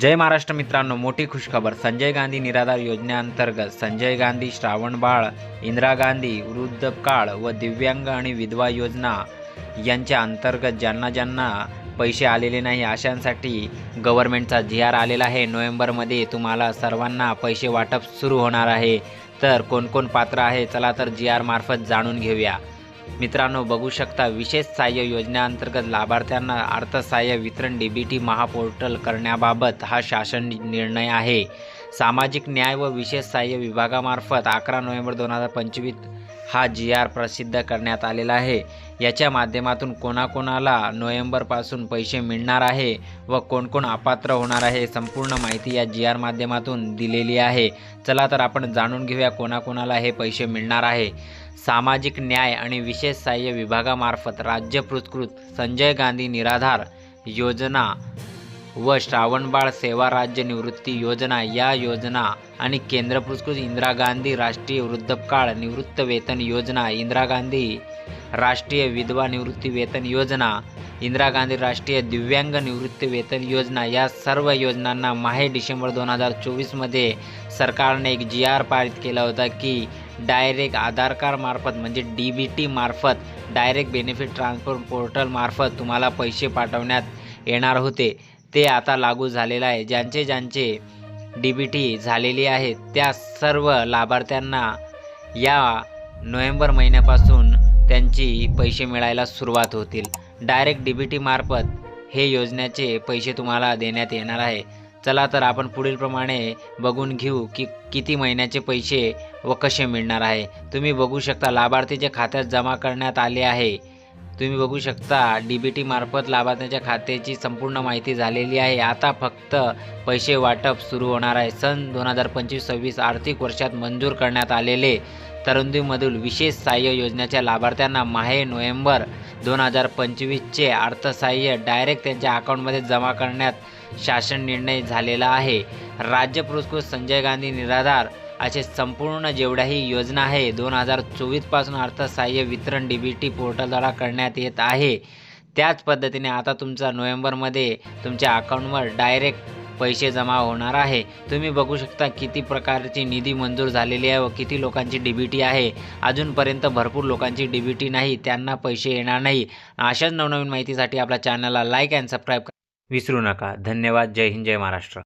जय महाराष्ट्र मित्रांनो मोठी खुशखबर. संजय गांधी निराधार योजनेअंतर्गत संजय गांधी श्रावणबाळ इंदिरा गांधी वृद्धकाळ व दिव्यांग आणि विधवा योजना यांच्या अंतर्गत ज्यांना ज्यांना पैसे आलेले नाही अशांसाठी गव्हर्नमेंटचा जी आर आलेला आहे. नोव्हेंबरमध्ये तुम्हाला सर्वांना पैसे वाटप सुरू होणार आहे. तर कोण कोण पात्र आहे चला तर जी आर मार्फत जाणून घेऊया. मित्रांनो बघू शकता विशेष सहाय्य योजनेअंतर्गत लाभार्थ्यांना अर्थसहाय्य वितरण डीबीटी महापोर्टल करण्याबाबत हा शासन निर्णय आहे. सामाजिक न्याय व विशेष सहाय्य विभागामार्फत अकरा नोव्हेंबर दोन हजार पंचवीस हा जी आर प्रसिद्ध करण्यात आलेला आहे. याच्या माध्यमातून कोणाकोणाला नोव्हेंबरपासून पैसे मिळणार आहे व कोण कोण अपात्र होणार आहे संपूर्ण माहिती या जी आर माध्यमातून दिलेली आहे. चला तर आपण जाणून घेऊया कोणाकोणाला हे पैसे मिळणार आहे. सामाजिक न्याय आणि विशेष सहाय्य विभागामार्फत राज्य पुरस्कृत संजय गांधी निराधार योजना व श्रावणबाळ सेवा राज्य निवृत्ती योजना या योजना आणि केंद्र पुरस्कृत इंदिरा गांधी राष्ट्रीय वृद्धकाळ निवृत्त वेतन योजना इंदिरा गांधी राष्ट्रीय विधवा निवृत्ती वेतन योजना इंदिरा गांधी राष्ट्रीय दिव्यांग निवृत्ती वेतन योजना या सर्व योजनांना माहे डिसेंबर दोन हजार चोवीसमध्ये सरकारने एक जी आर पारित केला होता की डायरेक्ट आधार कार्ड मार्फत म्हणजे डी बी टी मार्फत डायरेक्ट बेनिफिट ट्रान्सफर पोर्टल मार्फत तुम्हाला पैसे पाठवण्यात येणार होते. ते आता लागू झालेलं आहे. ज्यांचे ज्यांचे डी बी टी झालेली आहे त्या सर्व लाभार्थ्यांना या नोव्हेंबर महिन्यापासून त्यांची पैसे मिळायला सुरुवात होतील. डायरेक्ट डी बी टीमार्फत हे योजनेचे पैसे तुम्हाला देण्यात येणार आहे. चला तर आपण पुढीलप्रमाणे बघून घेऊ की किती महिन्याचे पैसे व कसे मिळणार आहे. तुम्ही बघू शकता लाभार्थीच्या खात्यात जमा करण्यात आले आहे तुम्ही बघू शकता डी बी टी मार्फत लाभार्थ्याच्या खात्याची संपूर्ण माहिती झालेली आहे. आता फक्त पैसे वाटप सुरू होणार आहे. सन दोन हजार पंचवीस सव्वीस आर्थिक वर्षात मंजूर करण्यात आलेले तरुणीमधील विशेष सहाय्य योजनेच्या लाभार्थ्यांना माहे नोव्हेंबर दोन हजार पंचवीसचे अर्थसहाय्य डायरेक्ट त्यांच्या अकाउंटमध्ये जमा करण्यात शासन निर्णय झालेला आहे. राज्य पुरस्कृत संजय गांधी निराधार असे संपूर्ण जेवढ्याही योजना आहे दोन हजार चोवीसपासून अर्थसहाय्य वितरण डी बी टी पोर्टलद्वारा करण्यात येत आहे. त्याच पद्धतीने आता तुमचा नोव्हेंबरमध्ये तुमच्या अकाउंटवर डायरेक्ट पैसे जमा होणार आहे. तुम्ही बघू शकता किती प्रकारची निधी मंजूर झालेली आहे व किती लोकांची डी बी टी आहे. अजूनपर्यंत भरपूर लोकांची डी बी टी नाही त्यांना पैसे येणार नाही. अशाच नवनवीन माहितीसाठी आपल्या चॅनलला लाईक अँड सबस्क्राईब विसरू नका. धन्यवाद. जय हिंद जय महाराष्ट्र.